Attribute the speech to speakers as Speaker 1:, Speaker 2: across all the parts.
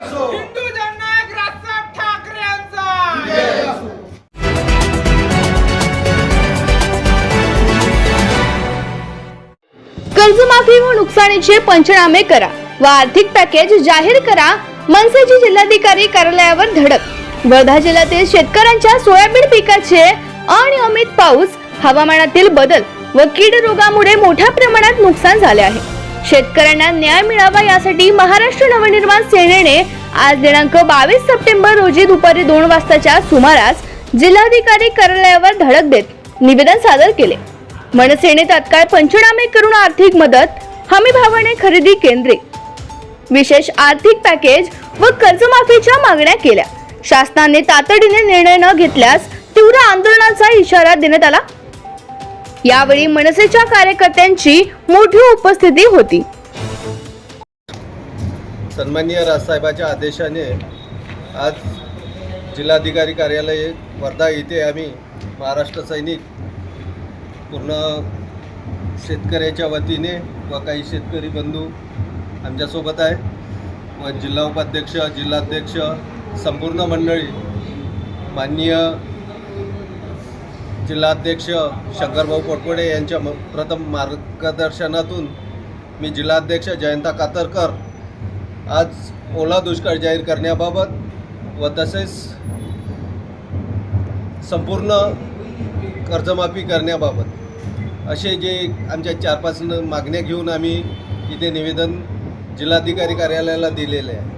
Speaker 1: हिंदू जननायक राजसाहेब ठाकरे यांचा.
Speaker 2: कर्जमाफी व नुकसानीचे पंचनामे करा. व आर्थिक पॅकेज जाहीर करा. मनसेची जिल्हाधिकारी कार्यालयावर धडक. वर्धा जिल्ह्यातील शेतकऱ्यांच्या सोयाबीन पिकाचे अनियमित पाऊस हवामानातील बदल व कीड रोगामुळे मोठ्या प्रमाणात नुकसान झाले आहे. शेतकऱ्यांना न्याय मिळावा यासाठी महाराष्ट्र नवनिर्माण सेनेने आज दिनांक बावीस सप्टेंबर रोजी दुपारी दोन वाजताच्या सुमारास जिल्हाधिकारी कार्यालयावर धडक देत निवेदन सादर केले. मनसेने तात्काळ पंचनामे करून आर्थिक मदत हमी भावाने खरेदी केंद्रे. विशेष आर्थिक पॅकेज व कर्जमाफीच्या मागण्या केल्या. शासनाने तातडीने निर्णय न घेतल्यास तीव्र आंदोलनाचा इशारा देण्यात आला. यावेळी मनसेच्या कार्यकर्त्यांची मोठी उपस्थिती होती.
Speaker 3: सन्माननीय राजसाहेबाच्या आदेशाने आज जिल्हाधिकारी कार्यालय वर्धा येथे आम्ही महाराष्ट्र सैनिक पूर्ण शेतकऱ्याच्या वतीने व काही शेतकरी बंधू आमच्यासोबत आहे व जिल्हा उपाध्यक्ष जिल्हाध्यक्ष संपूर्ण मंडळी माननीय जिल्हाध्यक्ष शंकरभाऊ पोटपडे यांच्या प्रथम मार्गदर्शनातून मी जिल्हाध्यक्ष जयंता कातरकर आज ओला दुष्काळ जाहीर करण्याबाबत व तसेच संपूर्ण कर्जमाफी करण्याबाबत असे जे आमच्या चार पाच मागण्या घेऊन आम्ही इथे निवेदन जिल्हाधिकारी कार्यालयाला दिलेले आहे.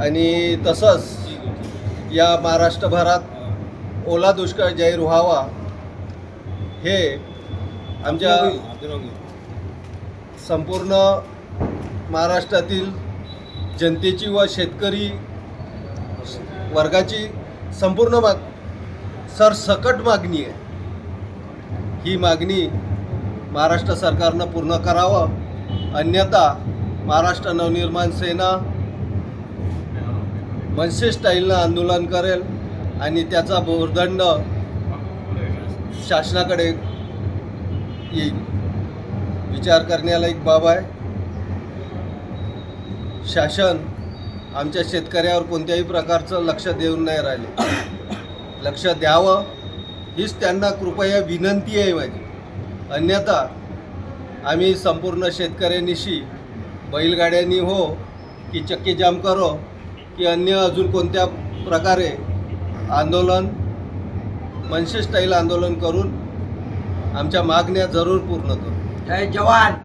Speaker 3: आणि तसंच या महाराष्ट्रभरात ओला दुष्काळ जाहीर व्हावा हे आमच्या संपूर्ण महाराष्ट्रातील जनतेची व शेतकरी वर्गाची संपूर्ण माग सरसकट मागणी आहे. ही मागणी महाराष्ट्र सरकारनं पूर्ण करावं. अन्यथा महाराष्ट्र नवनिर्माण सेना मनसे स्टाईलनं आंदोलन करेल. आणि त्याचा भोरदंड शासनाकडे येईल. विचार करण्याला एक बाब आहे. शासन आमच्या शेतकऱ्यावर कोणत्याही प्रकारचं लक्ष देऊन नाही राहिले. लक्ष द्यावं हीच त्यांना कृपया विनंती आहे माझी. अन्यथा आम्ही संपूर्ण शेतकऱ्यांनीशी बैलगाड्यांनी हो की चक्की जाम करो की अन्य अजून कोणत्या प्रकारे आंदोलन मनसे स्टाईल आंदोलन करून आमच्या मागण्या जरूर पूर्ण करू.
Speaker 4: जय जवान!